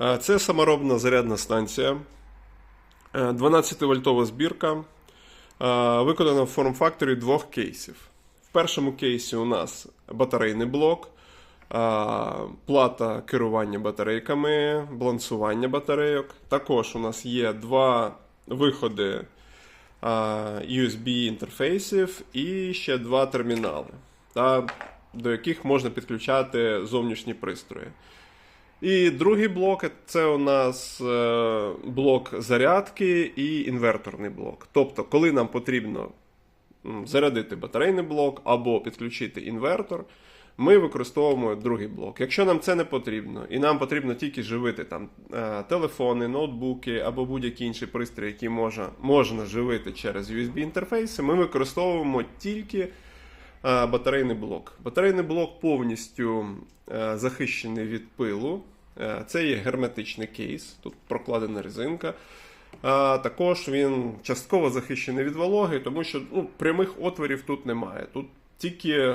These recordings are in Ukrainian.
Е, Це саморобна зарядна станція. 12-вольтова збірка. е, Виконана в форм-факторі двох кейсів. В першому кейсі у нас батарейний блок, е, плата керування батарейками, балансування батарейок. Також у нас є два виходи USB інтерфейсів і ще два термінали, до яких можна підключати зовнішні пристрої. І другий блок це у нас е, блок зарядки і інверторний блок. Тобто, коли нам потрібно зарядити батарейний блок або підключити інвертор, ми використовуємо другий блок. Якщо нам це не потрібно, і нам потрібно тільки живити там е, телефони, ноутбуки або будь-які інші пристрої, які можна, можна живити через USB-інтерфейси, ми використовуємо тільки батарейний блок. Батарейний блок повністю е, захищений від пилу. Е, Це є герметичний кейс, тут прокладена резинка. А також він частково захищений від вологи, тому що ну, прямих отворів тут немає. Тут тільки,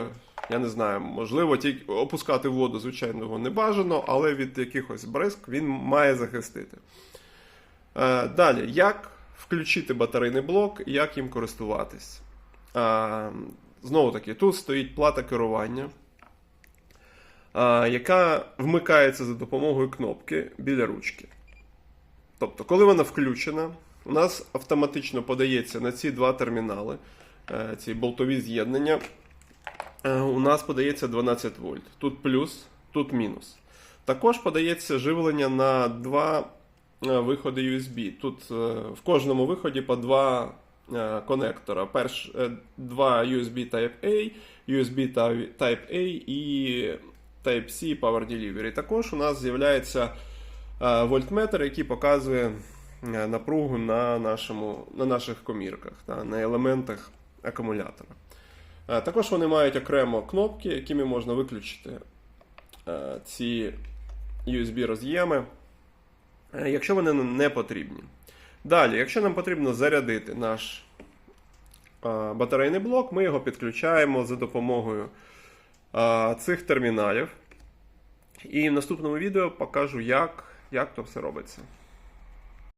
я не знаю, можливо, тільки опускати воду, звичайно, його не бажано, але від якихось бризк він має захистити. Е, Далі, як включити батарейний блок і як їм користуватись? Е, Знову таки, тут стоїть плата керування, яка вмикається за допомогою кнопки біля ручки. Тобто, коли вона включена, у нас автоматично подається на ці два термінали, е, ці болтові з'єднання. е, У нас подається 12 вольт. Тут плюс, тут мінус. Також подається живлення на два е, виходи USB. Тут в кожному виході по два конектора. Перш е, два USB Type-A, USB Type- Type-A і Type-C Power Delivery. Також у нас з'являється е, вольтметр, який показує е, напругу на, нашому, на наших комірках, та, на елементах акумулятора. Е, Також вони мають окремо кнопки, якими можна виключити е, ці USB роз'єми, е, якщо вони не потрібні. Далі, якщо нам потрібно зарядити наш батарейний блок, ми його підключаємо за допомогою цих терміналів. І в наступному відео покажу, як, як то все робиться.